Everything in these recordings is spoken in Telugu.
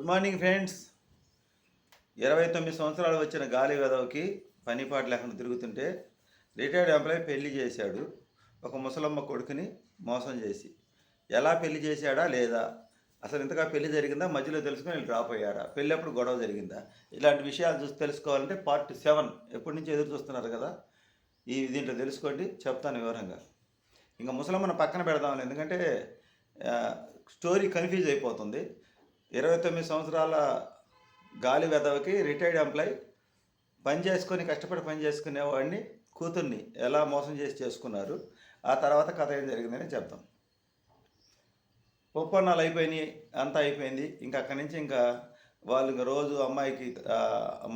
గుడ్ మార్నింగ్ ఫ్రెండ్స్ ఇరవై తొమ్మిది సంవత్సరాలు వచ్చిన గాలి వెదవకి పనిపాటు లేకుండా తిరుగుతుంటే రిటైర్డ్ ఎంప్లాయీ పెళ్ళి చేశాడు. ఒక ముసలమ్మ కొడుకుని మోసం చేసి. ఎలా పెళ్ళి చేశాడా లేదా? అసలు ఇంతగా పెళ్ళి జరిగిందా? మధ్యలో తెలుసుకొని వీళ్ళు డ్రాప్ అయ్యారా పెళ్ళి అప్పుడు గొడవ జరిగిందా? ఇలాంటి విషయాలు చూసి తెలుసుకోవాలంటే పార్ట్ సెవెన్ ఎప్పటి నుంచి ఎదురు చూస్తున్నారు కదా? ఈ దీంట్లో తెలుసుకోండి చెప్తాను వివరంగా. ఇంకా ముసలమ్మను పక్కన పెడదాం ఎందుకంటే స్టోరీ కన్ఫ్యూజ్ అయిపోతుంది. ఇరవై తొమ్మిది సంవత్సరాల గాలి వెదవకి రిటైర్డ్ ఎంప్లాయ్ పని చేసుకొని కష్టపడి పని చేసుకునేవాడిని కూతుర్ని ఎలా మోసం చేసి చేసుకున్నారు ఆ తర్వాత కథ ఏం జరిగిందని చెప్తాం ఒప్పందాలు అయిపోయినాయి అంతా అయిపోయింది. ఇంకా అక్కడి నుంచి ఇంకా వాళ్ళు ఇంకా రోజు అమ్మాయికి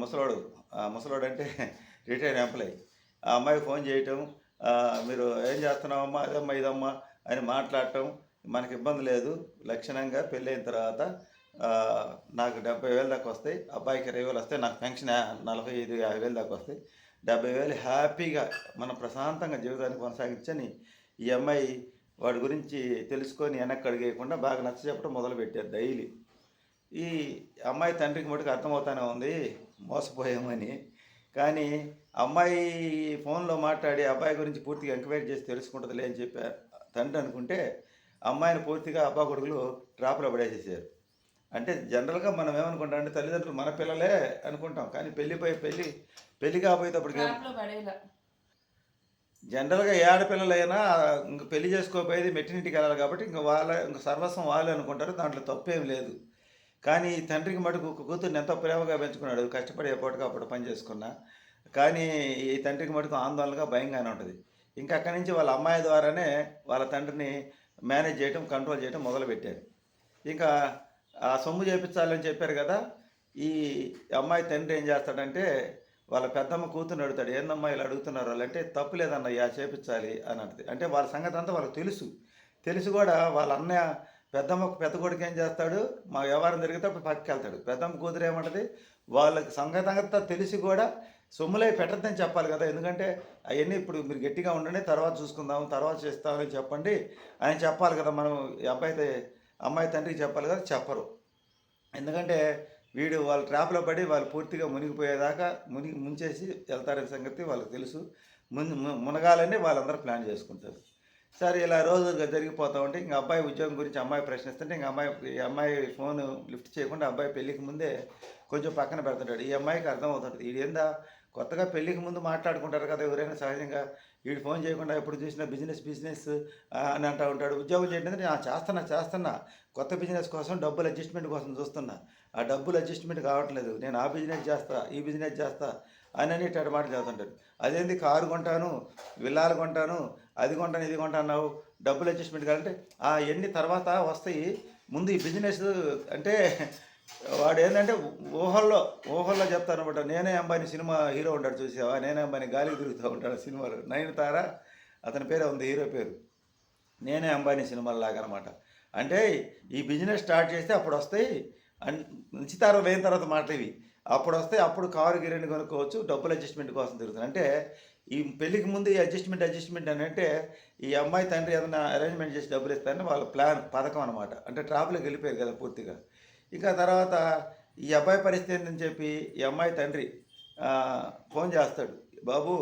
ముసలోడు ఆ, ముసలోడు అంటే రిటైర్డ్ ఎంప్లాయ్ ఆ అమ్మాయికి ఫోన్ చేయటం మీరు ఏం చేస్తున్నావమ్మా? అదమ్మా ఇదమ్మా అని మాట్లాడటం మనకి ఇబ్బంది లేదు. లక్షణంగా పెళ్ళైన తర్వాత నాకు డెబ్బై వేలు దాకా వస్తాయి. అబ్బాయికి ఇరవై వేలు వస్తాయి. నాకు పెన్షన్ నలభై ఐదు యాభై వేలు దాకా వస్తాయి. డెబ్బై వేలు హ్యాపీగా మన ప్రశాంతంగా జీవితాన్ని కొనసాగించని ఈ అమ్మాయి వాడి గురించి తెలుసుకొని వెనక్కి అడిగేయకుండా బాగా నచ్చ చెప్పడం మొదలుపెట్టారు డైలీ. ఈ అమ్మాయి తండ్రికి మటుకు అర్థమవుతానే ఉంది. మోసపోయామని. కానీ అమ్మాయి ఫోన్లో మాట్లాడి అబ్బాయి గురించి పూర్తిగా ఎంక్వైరీ చేసి తెలుసుకుంటుందిలే అని చెప్పారు తండ్రి అనుకుంటే అమ్మాయిని పూర్తిగా అబ్బా కొడుకులు ట్రాప్లో పడేసేసారు. అంటే జనరల్గా మనం ఏమనుకుంటాం అంటే తల్లిదండ్రులు మన పిల్లలే అనుకుంటాం. కానీ పెళ్ళిపోయి పెళ్ళి పెళ్ళి కాబోయేటప్పటికి జనరల్గా ఏ ఆడపిల్లలైనా ఇంక పెళ్ళి చేసుకోపోయేది మెట్టినింటికి వెళ్ళాలి కాబట్టి ఇంక వాళ్ళ ఇంక సర్వస్వం వాళ్ళే అనుకుంటారు. దాంట్లో తప్పేం లేదు. కానీ ఈ తండ్రికి మటుకు ఒక కూతుర్ని ఎంతో ప్రేమగా పెంచుకున్నాడు. కష్టపడి ఎప్పటికప్పుడు అప్పుడు పని చేసుకున్నా. కానీ ఈ తండ్రికి మటుకు ఆందోళనగా భయంగానే ఉంటుంది. ఇంకా అక్కడి నుంచి వాళ్ళ అమ్మాయి ద్వారానే వాళ్ళ తండ్రిని మేనేజ్ చేయడం కంట్రోల్ చేయడం మొదలుపెట్టారు ఇంకా ఆ సొమ్ము చేపించాలని చెప్పారు కదా ఈ అమ్మాయి తండ్రి ఏం చేస్తాడంటే వాళ్ళ పెద్దమ్మ కూతురు అడుగుతాడు ఏందమ్మా ఇలా అడుగుతున్నారు వాళ్ళు? అంటే తప్పు లేదన్నయ్యా చేపించాలి అని అంటే అంటే వాళ్ళ సంగతి అంతా వాళ్ళకి తెలుసు. తెలుసు కూడా వాళ్ళ అన్నయ్య పెద్దమ్మ పెద్ద కొడుకు ఏం చేస్తాడు మా వ్యవహారం జరిగితే అప్పుడు పక్కకి వెళ్తాడు. పెద్దమ్మ కూతురు ఏమంటది? వాళ్ళకి సంగతి అంతా తెలిసి కూడా సొమ్ములై పెట్టద్దని చెప్పాలి కదా. ఎందుకంటే అవన్నీ ఇప్పుడు మీరు గట్టిగా ఉండండి తర్వాత చూసుకుందాం తర్వాత చేస్తామని చెప్పండి. అని చెప్పాలి కదా మనం ఈ అబ్బాయి అమ్మాయి తండ్రికి చెప్పాలి కదా చెప్పరు. ఎందుకంటే వీడు వాళ్ళ ట్రాప్లో పడి వాళ్ళు పూర్తిగా మునిగిపోయేదాకా మునిగి ముంచేసి వెళ్తారనే సంగతి వాళ్ళకి తెలుసు. మున్ మునగాలని వాళ్ళందరూ ప్లాన్ చేసుకుంటారు. సరే ఇలా రోజుగా జరిగిపోతూ ఉంటే ఇంకా అబ్బాయి ఉద్యోగం గురించి అమ్మాయి ప్రశ్నిస్తుంటే ఇంకా అమ్మాయి ఈ అమ్మాయి ఫోన్ లిఫ్ట్ చేయకుండా అబ్బాయి పెళ్ళికి ముందే కొంచెం పక్కన పెడుతుంటాడు. ఈ అమ్మాయికి అర్థం అవుతుంటుంది ఏందా కొత్తగా పెళ్ళికి ముందు మాట్లాడుకుంటారు కదా ఎవరైనా సహజంగా. వీడు ఫోన్ చేయకుండా ఎప్పుడు చూసినా బిజినెస్ బిజినెస్ అని అంటూ ఉంటాడు. ఉద్యోగం చేయడం నేను చేస్తున్నా చేస్తున్నా. కొత్త బిజినెస్ కోసం డబ్బులు అడ్జస్ట్మెంట్ కోసం చూస్తున్నా. ఆ డబ్బులు అడ్జస్ట్మెంట్ కావట్లేదు. నేను ఆ బిజినెస్ చేస్తా ఈ బిజినెస్ చేస్తా అని అని ఇట్లాంటి మాట చదువుతుంటాడు. అదేంది? కారు కొంటాను విల్లాలు కొంటాను అది కొంటాను ఇది కొంటాను డబ్బులు అడ్జస్ట్మెంట్ కావాలంటే ఆ ఎన్ని తర్వాత వస్తాయి ముందు ఈ బిజినెస్ అంటే వాడు ఏంటంటే ఊహల్లో ఊహల్లో చెప్తాను అనమాట నేనే అంబానీ సినిమా హీరో ఉంటాడు చూసావా? నేనే అంబానీ గాలికి తిరుగుతూ ఉంటాడు సినిమాలో. నయనతార అతని పేరు ఉంది హీరో పేరు. నేనే అంబానీ సినిమాల లాగా అనమాట అంటే ఈ బిజినెస్ స్టార్ట్ చేస్తే అప్పుడు వస్తాయి నిశ్చితారం వేయిన తర్వాత మాటలు ఇవి అప్పుడు వస్తే అప్పుడు కారు గిరణి కొనుక్కోవచ్చు డబ్బులు అడ్జస్ట్మెంట్ కోసం తిరుగుతుంది అంటే ఈ పెళ్ళికి ముందు ఈ అడ్జస్ట్మెంట్ అడ్జస్ట్మెంట్ అని అంటే ఈ అమ్మాయి తండ్రి ఏదైనా అరేంజ్మెంట్ చేసి డబ్బులు ఇస్తారని వాళ్ళ ప్లాన్ పథకం అనమాట అంటే ట్రాప్లోకి వెళ్ళిపోయారు కదా పూర్తిగా. ఇంకా తర్వాత ఈ అబ్బాయి పరిస్థితి ఏంటని చెప్పి ఈ అమ్మాయి తండ్రి ఫోన్ చేస్తాడు. బాబు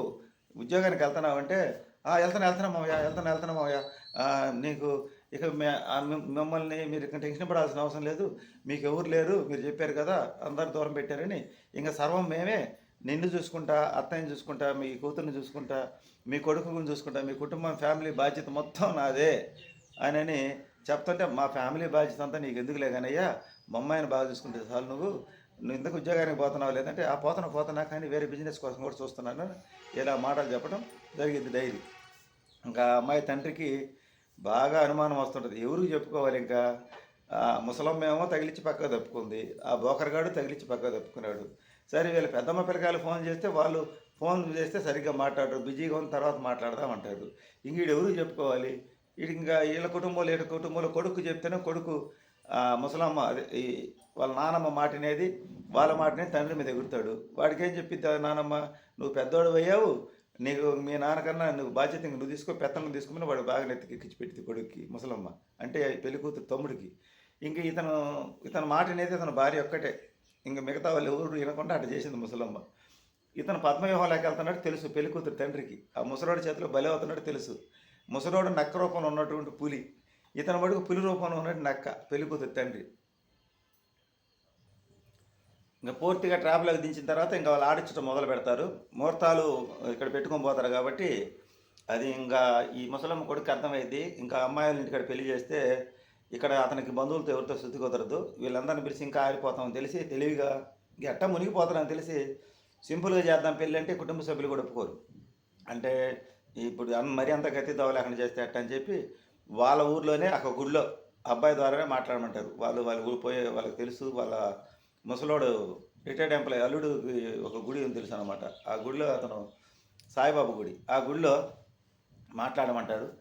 ఉద్యోగానికి వెళ్తున్నావంటే "ఆ, వెళ్తాను వెళ్తున్నా మావయ్య వెళ్తాను వెళ్తున్నా మావయ్య. నీకు ఇక మిమ్మల్ని మీరు ఇక్కడ టెన్షన్ పడాల్సిన అవసరం లేదు. మీకు ఎవరు లేరు మీరు చెప్పారు కదా అందరు దూరం పెట్టారని. ఇంకా సర్వం మేమే. నిన్ను చూసుకుంటా అత్తయ్యని చూసుకుంటా మీ కూతుర్ని చూసుకుంటా మీ కొడుకుని చూసుకుంటా మీ కుటుంబం ఫ్యామిలీ బాధ్యత మొత్తం నాదే అని చెప్తుంటే మా ఫ్యామిలీ బాధ్యత అంతా నీకు ఎందుకులే కానయ్యా మా అమ్మాయిని బాగా చూసుకుంటే చాలు నువ్వు. నువ్వు ఇంతకు ఉద్యోగానికి పోతున్నావు లేదంటే ఆ పోతున్నా పోతున్నా కానీ వేరే బిజినెస్ కోసం కూడా చూస్తున్నాను. ఇలా మాటలు చెప్పడం జరిగింది డైరీ ఇంకా అమ్మాయి తండ్రికి బాగా అనుమానం వస్తుంటుంది. ఎవరికి చెప్పుకోవాలి ఇంకా? ముసలమ్మేమో ముసలమ్మ తగిలించి పక్కకు తప్పుకుంది. ఆ బోకరగాడు తగిలించి పక్కకు తప్పుకున్నాడు. సరే వీళ్ళ పెద్దమ్మ పిల్లకాయలు ఫోన్ చేస్తే వాళ్ళు ఫోన్ చేస్తే సరిగ్గా మాట్లాడరు. బిజీగా ఉన్న తర్వాత మాట్లాడదామంటారు ఇంక ఎవరు చెప్పుకోవాలి? వీడు ఇంకా వీళ్ళ కుటుంబంలో వీళ్ళ కుటుంబంలో కొడుకు చెప్తేనే కొడుకు ముసలమ్మ అదే ఈ వాళ్ళ నానమ్మ మాటనేది వాళ్ళ మాటనే తండ్రి మీద ఎగురుతాడు. వాడికి ఏం చెప్పిద్ది నానమ్మ నువ్వు పెద్దోడు అయ్యావు నీకు మీ నాన్నకన్నా నువ్వు బాధ్యత నువ్వు తీసుకో పెత్తనం తీసుకుని వాడు బాగా నెత్తికి ఎక్కించి పెట్టింది కొడుక్కి ముసలమ్మ. అంటే పెళ్ళి కూతురు తమ్ముడికి. ఇంక ఇతను ఇతను మాట అనేది ఇతను భార్య ఒక్కటే. ఇంక మిగతా వాళ్ళు ఎవరు వినకుండా అటు చేసింది ముసలమ్మ. ఇతను పద్మవ్యూహంలోకి వెళ్తున్నాడు తెలుసు పెళ్ళి కూతురు తండ్రికి. ఆ ముసలోడి చేతిలో బలి అవుతున్నాడు తెలుసు. ముసలోడు నక్క రూపంలో ఉన్నటువంటి పులి ఇతను మటుకు పులి రూపంలో ఉన్నట్టు నక్క పెళ్ళికూతురు తండ్రి. ఇంకా పూర్తిగా ట్రాప్లోకి దించిన తర్వాత ఇంకా వాళ్ళు ఆడించడం మొదలు పెడతారు. ముహూర్తాలు ఇక్కడ పెట్టుకొని పోతారు కాబట్టి అది ఇంకా ఈ ముసలమ్మ కొడుకు అర్థమైంది ఇంకా అమ్మాయిల ఇంటికాడ పెళ్ళి చేస్తే ఇక్కడ అతనికి బంధువులతో ఎవరితో శుద్ధి కుదరదు వీళ్ళందరిని పిలిచి ఇంకా ఆరిపోతామని తెలిసి తెలివిగా ఎట్ట మునిగిపోతారని తెలిసి సింపుల్గా చేద్దాం పెళ్ళి అంటే కుటుంబ సభ్యులు కూడా ఒప్పుకోరు. అంటే ఇప్పుడు మరి అంత గతి దోవలేకుండా చేస్తే అట్ట అని చెప్పి వాళ్ళ ఊర్లోనే ఒక గుడిలో అబ్బాయి ద్వారానే మాట్లాడమంటారు. వాళ్ళు వాళ్ళ ఊరు పోయే వాళ్ళకి తెలుసు వాళ్ళ ముసలోడు రిటైర్డ్ ఎంప్లాయీ అల్లుడు ఒక గుడి ఉంది తెలుసు అనమాట ఆ గుడిలో అతను సాయిబాబా గుడి. ఆ గుడిలో మాట్లాడమంటారు.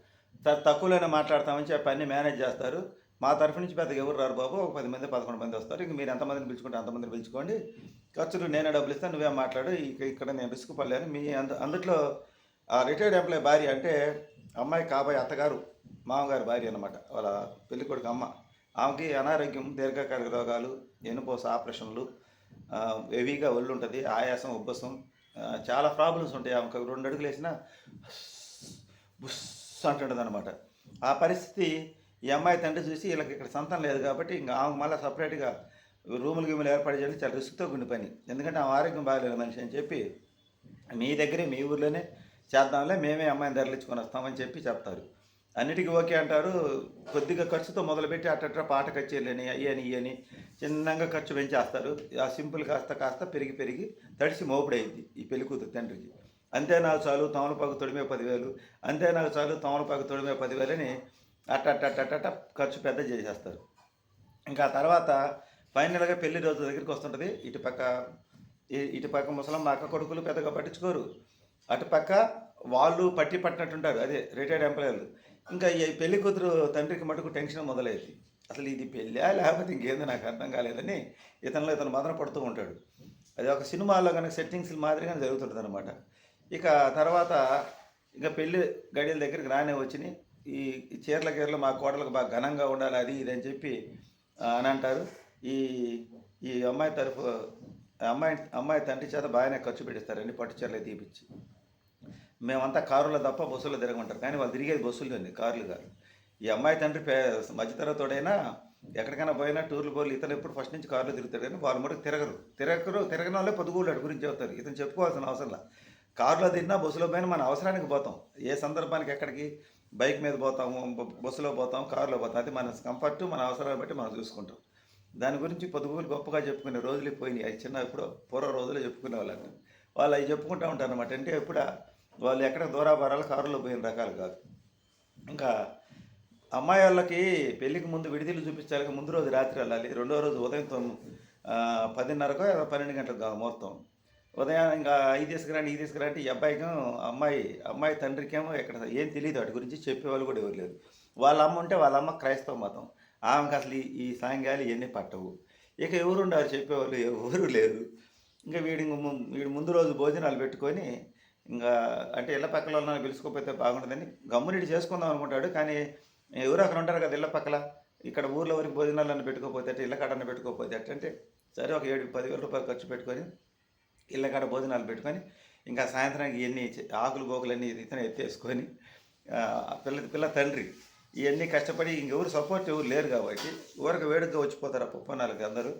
తక్కువలోనే మాట్లాడతామని చెప్పి అన్ని మేనేజ్ చేస్తారు. మా తరఫు నుంచి పెద్దగా ఎవరు రారు బాబు? ఒక పది మంది పదకొండు మంది వస్తారు. ఇంక మీరు ఎంతమందిని పిలుచుకుంటే అంతమందిని పిలుచుకోండి. ఖర్చులు నేనే డబ్బులు ఇస్తాను నువ్వే మాట్లాడు. ఇక ఇక్కడ నేను రిస్క్ పడలేను. మీ అంద అందుట్లో ఆ రిటైర్డ్ ఎంప్లాయ్ భార్య అంటే అమ్మాయి కాబోయే అత్తగారు మామగారి భార్య అనమాట వాళ్ళ పెళ్ళికొడుకు అమ్మ. ఆమెకి అనారోగ్యం దీర్ఘకాలిక రోగాలు ఎనుపోస ఆపరేషన్లు హెవీగా ఒళ్ళు ఉంటుంది ఆయాసం ఉబ్బసం చాలా ప్రాబ్లమ్స్ ఉంటాయి. ఆమెకు రెండు అడుగులు వేసినా బుస్ అంటుండదు అనమాట ఆ పరిస్థితి ఈ అమ్మాయి తండ్రి చూసి వీళ్ళకి ఇక్కడ సంతానం లేదు కాబట్టి ఇంకా ఆమెకు మళ్ళీ సపరేట్గా రూములు గిమ్ములు ఏర్పాటు చేయడం చాలా రిస్క్తో ఉండి పని ఎందుకంటే ఆమె ఆరోగ్యం బాగాలేదు మనిషి అని చెప్పి మీ దగ్గరే మీ ఊర్లోనే చేద్దాంలే మేమే అమ్మాయిని తరలించుకొని వస్తామని చెప్పి చెప్తారు. అన్నిటికీ ఓకే అంటారు. కొద్దిగా ఖర్చుతో మొదలుపెట్టి అట్టట్రా పాట కచ్చేర్లని అయ్యని ఇయ్యని చిన్నగా ఖర్చు పెంచేస్తారు. ఆ సింపుల్ కాస్త కాస్త పెరిగి పెరిగి తడిసి మోపుడైంది ఈ పెళ్ళి కూతురు తండ్రికి. అంతే నాకు చాలు తమలపాకు తొడిమే పదివేలు అంతే నాకు చాలు తమలపాకు తొడిమే పదివేలని అని అట్ట అట్ట అట్ట అట్ట అట్ట ఖర్చు పెద్ద చేసేస్తారు. ఇంకా తర్వాత ఫైనల్గా పెళ్ళి రోజు దగ్గరికి వస్తుంటుంది. ఇటు పక్క ఇటు పక్క ముసలమ్మ అక్క కొడుకులు పెద్దగా పట్టించుకోరు. అటుపక్క వాళ్ళు పట్టి పట్టినట్టుంటారు. అదే రిటైర్డ్ ఎంప్లాయర్లు ఇంకా ఈ పెళ్ళి కూతురు తండ్రికి మటుకు టెన్షన్ మొదలైంది. అసలు ఇది పెళ్ళా? లేకపోతే ఇంకేందో నాకు అర్థం కాలేదని ఇతనిలో ఇతను మదన పడుతూ ఉంటాడు. అది ఒక సినిమాలో కనుక సెట్టింగ్స్ మాదిరిగానే జరుగుతుంటుంది అనమాట ఇక తర్వాత ఇంకా పెళ్ళి గడియల దగ్గరికి రానే వచ్చినాయి ఈ చీరల గీరలు మా కోడలకు బాగా ఘనంగా ఉండాలి అది ఇది అని చెప్పి అని అంటారు. ఈ ఈ అమ్మాయి తరఫు అమ్మాయి అమ్మాయి తండ్రి చేత బాగానే ఖర్చు పెట్టిస్తారండి పట్టు చీరలు తీపిచ్చి. మేమంతా కారులో తప్ప బస్సులో తిరగమంటారు. కానీ వాళ్ళు తిరిగేది బస్సుల్లోనే కార్లు కాదు. ఈ అమ్మాయి తండ్రి పే మధ్యతరగతోడైనా ఎక్కడికైనా పోయినా టూర్లు పోలు ఇతను ఎప్పుడు ఫస్ట్ నుంచి కారులో తిరుగుతాడు కానీ వాళ్ళు మటుకు తిరగరు. తిరగరు తిరగని వాళ్ళే పొదుగులాడు గురించి చెప్తారు. ఇతను చెప్పుకోవాల్సిన అవసరం లేదు కారులో తిన్నా బస్సులో పోయినా మన అవసరానికి పోతాం. ఏ సందర్భానికి ఎక్కడికి? బైక్ మీద పోతాము బస్సులో పోతాం కారులో పోతాం. అది మన కంఫర్ట్ మన అవసరాన్ని బట్టి మనం చూసుకుంటాం. దాని గురించి పొదుగులు గొప్పగా చెప్పుకునే రోజులు పోయినాయి. అవి చిన్న ఎప్పుడో పూర్వ రోజులు చెప్పుకునే వాళ్ళని వాళ్ళు అవి చెప్పుకుంటూ ఉంటారు అనమాట అంటే ఎప్పుడా వాళ్ళు ఎక్కడ దూరాభారాలు కారులో పోయిన రకాలు కాదు. ఇంకా అమ్మాయి వాళ్ళకి పెళ్ళికి ముందు విడిదిలు చూపించాలి ముందు రోజు రాత్రి వెళ్ళాలి. రెండో రోజు ఉదయం తొమ్మిది ఆ, పదిన్నరకో పన్నెండు గంటలకు కావాలి ముహూర్తం ఉదయం ఇంకా ఈ తీసుకురండి ఈ అంటే ఈ అబ్బాయికి అమ్మాయి అమ్మాయి తండ్రికేమో ఎక్కడ ఏం తెలియదు. వాటి గురించి చెప్పేవాళ్ళు కూడా ఎవరు లేరు. వాళ్ళ అమ్మ ఉంటే వాళ్ళ అమ్మ క్రైస్తవ మతం. ఆమెకు అసలు ఈ- ఈ ఇవన్నీ పట్టవు. ఇక ఎవరు ఉండారు చెప్పేవాళ్ళు ఎవరు లేరు. ఇంకా వీడి వీడి ముందు రోజు భోజనాలు పెట్టుకొని ఇంకా అంటే ఇళ్ళ పక్కల వాళ్ళని పిలుచుకోకపోతే బాగుంటుందని గమ్మునిటి చేసుకుందాం అనుకుంటాడు. కానీ ఎవరు అక్కడ ఉంటారు కదా ఇళ్ళ పక్కల? ఇక్కడ ఊర్లో వరకు భోజనాలను పెట్టుకోకపోతే ఇళ్ళ కాడన్న పెట్టుకోకపోతే అంటే సరే ఒక ఏడు పదివేల రూపాయలు ఖర్చు పెట్టుకొని ఇళ్ళ కాడ భోజనాలు పెట్టుకొని ఇంకా సాయంత్రానికి ఇవన్నీ ఆకులు గోకులన్నీ ఇతను ఎత్తేసుకొని పిల్ల పిల్ల తండ్రి ఇవన్నీ కష్టపడి ఇంకెవరు సపోర్ట్ ఎవరు లేరు కాబట్టి ఊరికి వేడుకగా వచ్చిపోతారు ఆ పుప్పనాలకి అందరూ.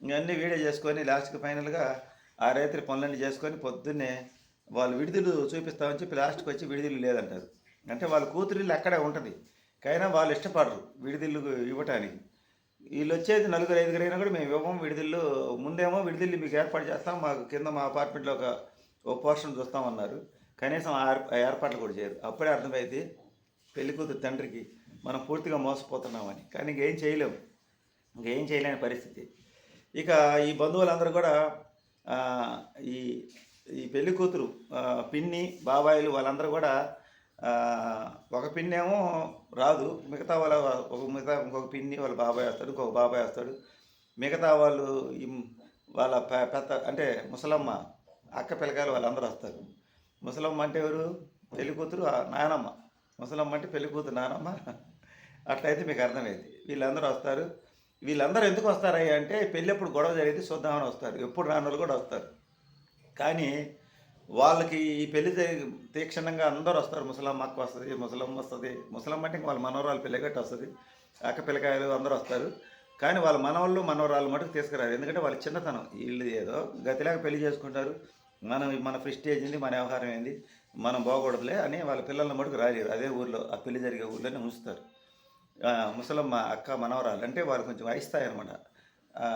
ఇవన్నీ వీడియో చేసుకొని లాస్ట్కి ఫైనల్గా ఆ రాత్రి పనులన్నీ చేసుకొని పొద్దున్నే వాళ్ళు విడుదలు చూపిస్తామని చెప్పి లాస్ట్కి వచ్చి విడుదల లేదంటారు. అంటే వాళ్ళ కూతురిల్లు అక్కడే ఉంటుంది. కైనా వాళ్ళు ఇష్టపడరు విడుదల ఇవ్వటానికి. వీళ్ళు వచ్చేది నలుగురు ఐదుగురు అయినా కూడా మేము ఇవ్వము విడుదల ముందేమో విడుదల మీకు ఏర్పాటు చేస్తాం మాకు కింద మా అపార్ట్మెంట్లో ఒక ఒక పోర్షన్ చూస్తామన్నారు. కనీసం ఆ ఏర్పాట్లు కూడా చేయరు. అప్పుడే అర్థమైతే పెళ్ళి కూతురు తండ్రికి మనం పూర్తిగా మోసపోతున్నామని. కానీ ఇంకేం చేయలేము. ఇంకేం చేయలేని పరిస్థితి. ఇక ఈ బంధువులందరూ కూడా ఈ ఈ పెళ్ళి కూతురు పిన్ని బాబాయిలు వాళ్ళందరూ కూడా ఒక పిన్నేమో రాదు. మిగతా వాళ్ళ ఒక మిగతా ఇంకొక పిన్ని వాళ్ళ బాబాయ్ వస్తాడు ఇంకొక బాబాయ్ వస్తాడు. మిగతా వాళ్ళు ఈ వాళ్ళ పెద్ద అంటే ముసలమ్మ అక్క పిల్లకాయలు వాళ్ళందరూ వస్తారు. ముసలమ్మ అంటే ఎవరు? పెళ్ళి కూతురు నాయనమ్మ ముసలమ్మ అంటే పెళ్ళి కూతురు నానమ్మ. అట్లయితే మీకు అర్థమైంది. వీళ్ళందరూ వస్తారు. వీళ్ళందరూ ఎందుకు వస్తారయ్యా అంటే పెళ్ళి ఎప్పుడు గొడవ జరిగితే చూద్దామని వస్తారు. ఎప్పుడు రాని వాళ్ళు కూడా వస్తారు. కానీ వాళ్ళకి ఈ పెళ్ళి తీక్షణంగా అందరూ వస్తారు. ముసలమ్మ అక్క వస్తుంది ముసలమ్మ వస్తుంది. ముసలమ్మ అంటే వాళ్ళ మనవరాలు పిల్లగట్టి వస్తుంది. అక్క పిల్లకాయలు అందరూ వస్తారు. కానీ వాళ్ళ మనవాళ్ళు మనవరాలు మటుకు తీసుకురారు. ఎందుకంటే వాళ్ళ చిన్నతనం. వీళ్ళు ఏదో గతిలాగా పెళ్ళి చేసుకుంటారు. మనం మన ప్రిస్టేజ్ ఏంది మన వ్యవహారం ఏంది? మనం బాగూడదులే అని వాళ్ళ పిల్లల్ని మటుకు రాలేరు. అదే ఊర్లో ఆ పెళ్ళి జరిగే ఊర్లోనే ఉంచుతారు. ముసలమ్మ అక్క మనవరాలు అంటే వాళ్ళు కొంచెం వయస్తాయి అనమాట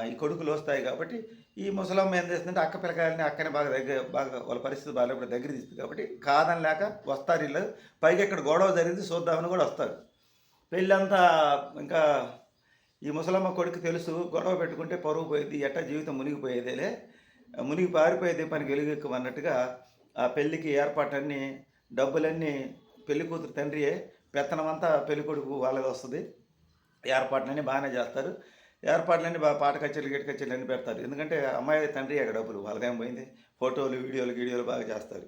ఈ కొడుకులు వస్తాయి కాబట్టి ఈ ముసలమ్మ ఏం చేస్తుందంటే అక్క పిల్లకాయలని అక్కనే బాగా దగ్గర బాగా వాళ్ళ పరిస్థితి బాగాలేప్పుడు దగ్గర తీస్తుంది కాబట్టి కాదని లేక వస్తారు వీళ్ళు పైగా ఇక్కడ గొడవ జరిగింది చూద్దామని కూడా వస్తారు. పెళ్ళంతా ఇంకా ఈ ముసలమ్మ కొడుకు తెలుసు గొడవ పెట్టుకుంటే పరువు పోయేది ఎట్ట జీవితం మునిగిపోయేదేలే. మునిగి పారిపోయేది పనికి వెలుగెక్కు అన్నట్టుగా ఆ పెళ్ళికి ఏర్పాటన్నీ డబ్బులన్నీ పెళ్ళి కూతురు తండ్రియే పెత్తనమంతా పెళ్ళి కొడుకు వాళ్ళది వస్తుంది. ఏర్పాట్లన్నీ బాగానే చేస్తారు. ఏర్పాట్లన్నీ బాగా పాట కచేరీలు గిట్ కచేరీలు అన్నీ పెడతారు. ఎందుకంటే అమ్మాయి తండ్రి అక్కడ డబ్బులు వాళ్ళకేం పోయింది? ఫోటోలు వీడియోలు వీడియోలు బాగా చేస్తారు.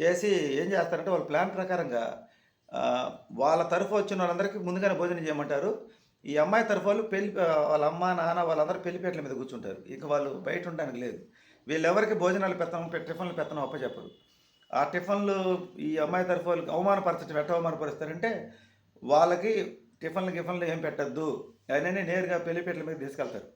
చేసి ఏం చేస్తారంటే వాళ్ళ ప్లాన్ ప్రకారంగా వాళ్ళ తరఫు వచ్చిన వాళ్ళందరికీ ముందుగానే భోజనం చేయమంటారు. ఈ అమ్మాయి తరఫు వాళ్ళు పెళ్ళి వాళ్ళ అమ్మ నాన్న వాళ్ళందరూ పెళ్ళిపేటల మీద కూర్చుంటారు. ఇంకా వాళ్ళు బయట ఉండడానికి లేదు. వీళ్ళెవరికి భోజనాలు పెత్తనం టిఫిన్లు పెత్తనం అప్పచెప్పరు. ఆ టిఫిన్లు ఈ అమ్మాయి తరఫు వాళ్ళకి అవమానపరచడం ఎట్ట అవమానపరుస్తారంటే వాళ్ళకి టిఫిన్లు గిఫిన్లు ఏం పెట్టద్దు. అవన్నీ నేరుగా పెళ్ళిపేటల మీద తీసుకెళ్తారు.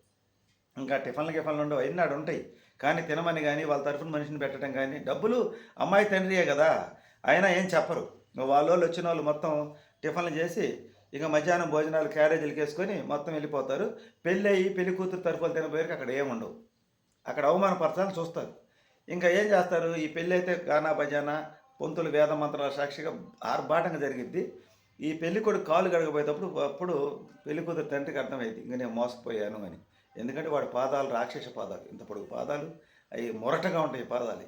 ఇంకా టిఫిన్లు గిఫన్లు ఉండవు అవన్నీ ఆడ ఉంటాయి. కానీ తినమని కానీ వాళ్ళ తరఫున మనిషిని పెట్టడం కానీ డబ్బులు అమ్మాయి తండ్రియే కదా. అయినా ఏం చెప్పరు. వాళ్ళ వాళ్ళు వచ్చిన వాళ్ళు మొత్తం టిఫిన్లు చేసి ఇక మధ్యాహ్నం భోజనాలు క్యారేజీలకు వేసుకొని మొత్తం వెళ్ళిపోతారు. పెళ్ళి అయ్యి పెళ్ళి కూతురు తరఫులు తినబోయేకి అక్కడ ఏముండవు అక్కడ అవమానపరచాలని చూస్తారు. ఇంకా ఏం చేస్తారు? ఈ పెళ్ళి అయితే గానా భజానా పొంతులు వేద మంత్రాల సాక్షిగా ఆర్భాటంగా జరిగిద్ది. ఈ పెళ్ళి కొడుకు కాలు గడగపోయేటప్పుడు అప్పుడు పెళ్ళి కూతురు తండ్రికి అర్థమైంది ఇంక నేను మోసపోయాను అని. ఎందుకంటే వాడి పాదాలు రాక్షస పాదాలు ఇంత పొడుగు పాదాలు అవి మొరటగా ఉంటాయి పాదాలు.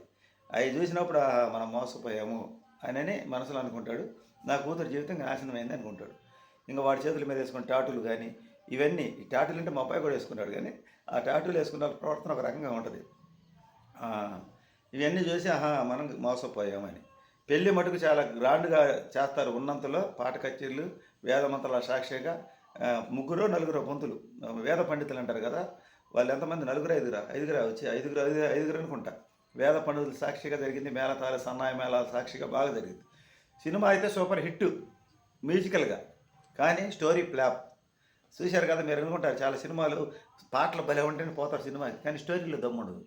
అవి చూసినప్పుడు మనం మోసపోయాము అని మనసులో అనుకుంటాడు. నా కూతురు జీవితం నాశనమైంది అనుకుంటాడు. ఇంకా వాడి చేతుల మీద వేసుకున్న టాటులు కానీ ఇవన్నీ ఈ టాటులు అంటే మా అబ్బాయి కూడా వేసుకున్నాడు కానీ ఆ టాటులు వేసుకున్న ప్రవర్తన ఒక రకంగా ఉంటుంది. ఇవన్నీ చూసి ఆహా మనం మోసపోయామని పెళ్ళి మటుకు చాలా గ్రాండ్గా చేస్తారు. ఉన్నంతలో పాట కచేరీలు వేద సాక్షిగా ముగ్గురు నలుగురు పంతులు వేద పండితులు అంటారు కదా వాళ్ళు ఎంతమంది? నలుగురు ఐదుగురా? ఐదుగురా వచ్చి ఐదుగురు ఐదు ఐదుగురు అనుకుంటా. వేద పండితులు సాక్షిగా జరిగింది. మేళతాళ సన్నాయి మేళాల సాక్షిగా బాగా జరిగింది. సినిమా అయితే సూపర్ హిట్ మ్యూజికల్గా. కానీ స్టోరీ ప్లాప్ చూశారు కదా మీరు అనుకుంటారు చాలా సినిమాలు పాటలు భలే ఉంటేనే పోతారు సినిమా కానీ స్టోరీలో దమ్ముండదు.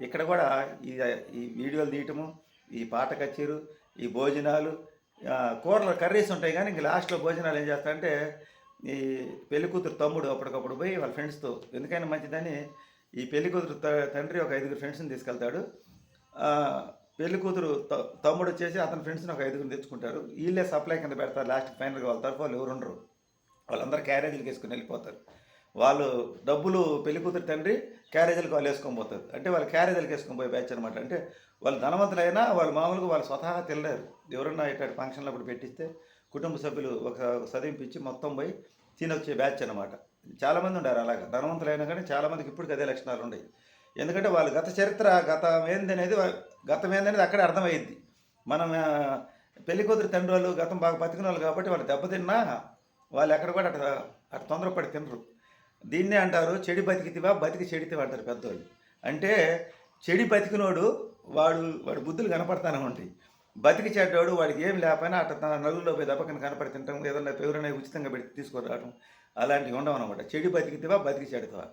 ఇక్కడ కూడా ఈ ఈ వీడియోలు తీయటము ఈ పాట కచేరు ఈ భోజనాలు కూరలు కర్రీస్ ఉంటాయి కానీ ఇంక లాస్ట్లో భోజనాలు ఏం చేస్తారంటే ఈ పెళ్ళి కూతురు తమ్ముడు అప్పటికప్పుడు పోయి వాళ్ళ ఫ్రెండ్స్తో ఎందుకైనా మంచిదని ఈ పెళ్ళి కూతురు త- తండ్రి ఒక ఐదుగురు ఫ్రెండ్స్ని తీసుకెళ్తాడు. పెళ్ళికూతురు పెళ్ళి కూతురు తమ్ముడు వచ్చేసి అతని ఫ్రెండ్స్ని ఒక ఐదుగురు తెచ్చుకుంటారు. వీళ్ళే సప్లై కింద పెడతారు లాస్ట్ ఫైనల్గా వాళ్ళ తరఫు వాళ్ళు ఎవరు ఉండరు. వాళ్ళందరూ క్యారేజీలకు వేసుకుని వెళ్ళిపోతారు. వాళ్ళు డబ్బులు పెళ్ళికూతురు తండ్రి క్యారేజీలకు వాళ్ళు వేసుకొని పోతారు. అంటే వాళ్ళు క్యారేజీలకు వేసుకొని పోయి బ్యాచ్ అనమాట అంటే వాళ్ళు ధనవంతులైనా వాళ్ళు మామూలుగా వాళ్ళు స్వతహా తినలేరు. ఎవరన్నా ఇట్లాంటి ఫంక్షన్లు అప్పుడు పెట్టిస్తే కుటుంబ సభ్యులు ఒక చదివింపించి మొత్తం పోయి తినొచ్చే బ్యాచ్ అనమాట చాలామంది ఉన్నారు అలాగా. ధనవంతులైనా కానీ చాలామందికి ఇప్పటికి అదే లక్షణాలు ఉన్నాయి ఎందుకంటే వాళ్ళు గత చరిత్ర గతం ఏంది అనేది గతం ఏందనేది అక్కడే అర్థమయ్యింది మనం పెళ్ళికూతురు పెళ్ళి కూతురు తండ్రి వాళ్ళు గతం బాగా బతికిన వాళ్ళు కాబట్టి వాళ్ళు దెబ్బతిన్నా వాళ్ళు ఎక్కడ కూడా అట్లా అటు తొందరపడి తినరు. దీన్నే అంటారు చెడి బతికితివా బతికి చెడితివా అంటారు పెద్దోళ్ళు. అంటే చెడి బతికినోడు వాడు వాడు బుద్ధులు కనపడతానే ఉంటాయి. బతికి చెడ్డోడు వాడికి ఏం లేకపోయినా అట్ట నలుగులో పోయి దెబ్బకని కనపడి తింటాం ఏదన్నా ఎవరైనా ఉచితంగా పెట్టి తీసుకురావడం అలాంటివి ఉండవు అనమాట చెడి బతికితివా బతికి చెడతావా?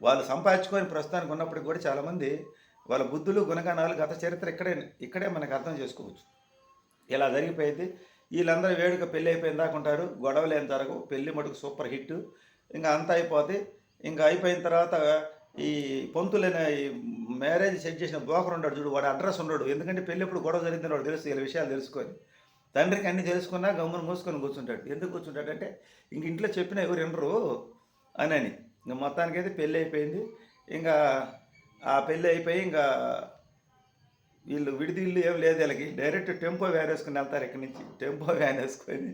వాళ్ళు సంపాదించుకొని ప్రస్తుతానికి ఉన్నప్పటికి కూడా చాలామంది వాళ్ళ బుద్ధులు గుణగణాలు గత చరిత్ర ఇక్కడే ఇక్కడే మనకు అర్థం చేసుకోవచ్చు. ఇలా జరిగిపోయింది. వీళ్ళందరూ వేడుక పెళ్ళి అయిపోయిన దాకా ఉంటారు. గొడవలు ఏం జరగవు. పెళ్ళి మటుకు సూపర్ హిట్. ఇంకా అంతా అయిపోతే ఇంకా అయిపోయిన తర్వాత ఈ పొంతులైన ఈ మ్యారేజ్ సెట్ చేసిన బ్రోకర్ ఉన్నాడు చూడు వాడు అడ్రస్ ఉన్నాడు. ఎందుకంటే పెళ్ళి ఎప్పుడు గొడవ జరిగిందని వాడు తెలుసు వీళ్ళ విషయాలు తెలుసుకొని. తండ్రికి అన్ని తెలుసుకున్నా గమ్మున మూసుకొని కూర్చుంటాడు. ఎందుకు కూర్చుంటాడంటే ఇంక ఇంట్లో చెప్పినా ఎవరు వినరు అని అని. ఇంకా మొత్తానికైతే పెళ్ళి అయిపోయింది. ఇంకా ఆ పెళ్ళి అయిపోయి ఇంకా వీళ్ళు విడిది ఏం లేదు వీళ్ళకి. డైరెక్ట్ టెంపో వ్యాన్ వేసుకుని వెళ్తారు ఇక్కడి నుంచి. టెంపో వ్యాన్ వేసుకొని.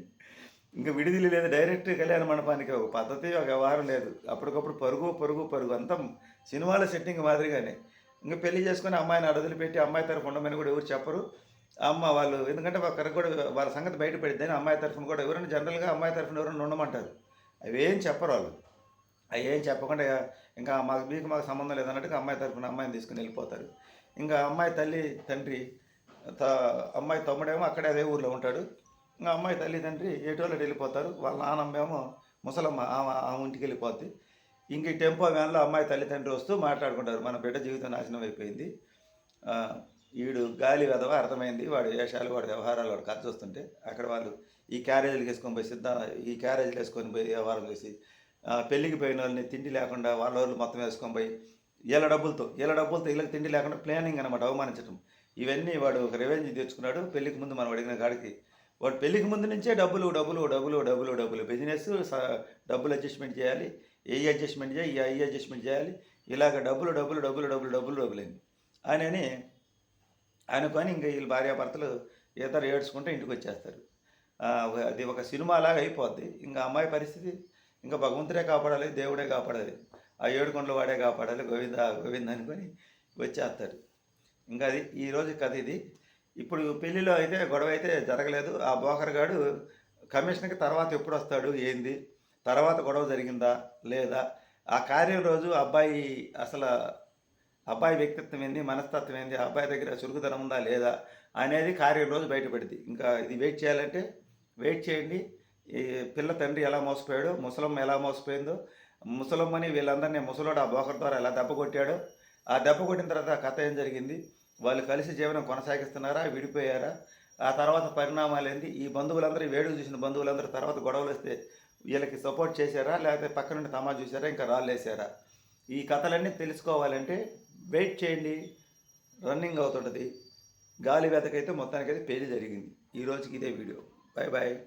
ఇంకా విడుదల లేదు డైరెక్ట్ కళ్యాణ మండపానికి ఒక పద్ధతి ఒక వ్యవహారం లేదు. అప్పటికప్పుడు పరుగు పరుగు పరుగు. అంతా సినిమాల సెట్టింగ్ మాదిరిగానే. ఇంకా పెళ్ళి చేసుకుని అమ్మాయిని అడదులు పెట్టి అమ్మాయి తరఫు ఉండమని కూడా ఎవరు చెప్పరు. అమ్మ వాళ్ళు ఎందుకంటే ఒకరికి కూడా వాళ్ళ సంగతి బయటపడిద్దని అమ్మాయి తరఫున కూడా ఎవరైనా జనరల్గా అమ్మాయి తరఫున ఎవరైనా ఉండమంటారు. అవేం చెప్పరు వాళ్ళు. అవి ఏం చెప్పకుండా ఇంకా మాకు మీకు మాకు సంబంధం లేదన్నట్టుగా అమ్మాయి తరఫున అమ్మాయిని తీసుకుని వెళ్ళిపోతారు. ఇంకా అమ్మాయి తల్లి తండ్రి త అమ్మాయి తమ్ముడేమో అక్కడే అదే ఊర్లో ఉంటాడు. ఇంకా అమ్మాయి తల్లిదండ్రి తండ్రి వెళ్ళిపోతారు. వాళ్ళ నాన్నమ్మేమో ముసలమ్మ ఆమె ఆమె ఇంటికి వెళ్ళిపోద్ది. ఇంక ఈ టెంపో వ్యాన్లో అమ్మాయి తల్లిదండ్రి వస్తూ మాట్లాడుకుంటారు. మన బిడ్డ జీవితం నాశనం అయిపోయింది. వీడు గాలి వెదవ అర్థమైంది. వాడి వేషాలు వాడి వ్యవహారాలు వాడు ఖర్చు వస్తుంటే అక్కడ వాళ్ళు ఈ క్యారేజీలు వేసుకొని పోయి సిద్ధ ఈ క్యారేజీలు వేసుకొని పోయి వ్యవహారం చేసి పెళ్ళికి పోయిన వాళ్ళని తిండి లేకుండా వాళ్ళ వాళ్ళు మొత్తం వేసుకొని పోయి ఇలా డబ్బులతో ఇలా డబ్బులతో వీళ్ళకి తిండి లేకుండా ప్లానింగ్ అనమాట అవమానించడం ఇవన్నీ వాడు ఒక రెవెన్యూ తెచ్చుకున్నాడు. పెళ్ళికి ముందు మనం అడిగిన కాడికి వాడు పెళ్ళికి ముందు నుంచే డబ్బులు డబ్బులు డబ్బులు డబ్బులు డబ్బులు. బిజినెస్ డబ్బులు అడ్జస్ట్మెంట్ చేయాలి. ఏ అడ్జస్ట్మెంట్ చేయాలి? ఈ అడ్జస్ట్మెంట్ చేయాలి. ఇలాగ డబ్బులు డబ్బులు డబ్బులు డబ్బులు డబ్బులు డబ్బులేండి ఆయనని అనుకొని ఇంకా వీళ్ళు భార్యాభర్తలు ఇద్దరు ఏడ్చుకుంటే ఇంటికి వచ్చేస్తారు. అది ఒక- అది ఒక సినిమాలాగా అయిపోద్ది. ఇంకా అమ్మాయి పరిస్థితి ఇంకా భగవంతుడే కాపాడాలి దేవుడే కాపాడాలి. ఆ ఏడుకొండల వాడే కాపాడాలి గోవింద గోవింద అనుకొని వచ్చేస్తారు. ఇంకా అది ఈరోజు కథ ఇది. ఇప్పుడు పెళ్ళిలో అయితే గొడవ అయితే జరగలేదు. ఆ బోకర్గాడు కమిషన్కి తర్వాత ఎప్పుడు వస్తాడు ఏంది? తర్వాత గొడవ జరిగిందా? లేదా? ఆ కార్యం రోజు అబ్బాయి అసలు అబ్బాయి వ్యక్తిత్వం ఏంది? మనస్తత్వం ఏంది? అబ్బాయి దగ్గర చురుకుదనం ఉందా? లేదా? అనేది కార్యం రోజు బయటపడింది. ఇంకా ఇది వెయిట్ చేయాలంటే వెయిట్ చేయండి. ఈ పిల్ల తండ్రి ఎలా మోసపోయాడో ముసలమ్మ ఎలా మోసపోయిందో ముసలమ్మని వీళ్ళందరినీ ముసలోడు ఆ బోకర్ ద్వారా ఎలా దెబ్బ కొట్టాడో ఆ దెబ్బ కొట్టిన తర్వాత కథ ఏం జరిగింది? వాళ్ళు కలిసి జీవనం కొనసాగిస్తున్నారా? విడిపోయారా? ఆ తర్వాత పరిణామాలు ఏంది ఈ బంధువులందరూ వేడు చూసిన బంధువులందరూ తర్వాత గొడవలు వస్తే వీళ్ళకి సపోర్ట్ చేశారా? లేకపోతే పక్క నుండి తమా చూసారా ఇంకా రాళ్ళేసారా ఈ కథలన్నీ తెలుసుకోవాలంటే వెయిట్ చేయండి. రన్నింగ్ అవుతుంటుంది. గాలి వెతకైతే మొత్తానికైతే పెళ్ళి జరిగింది. ఈ రోజుకి ఇదే వీడియో బాయ్ బాయ్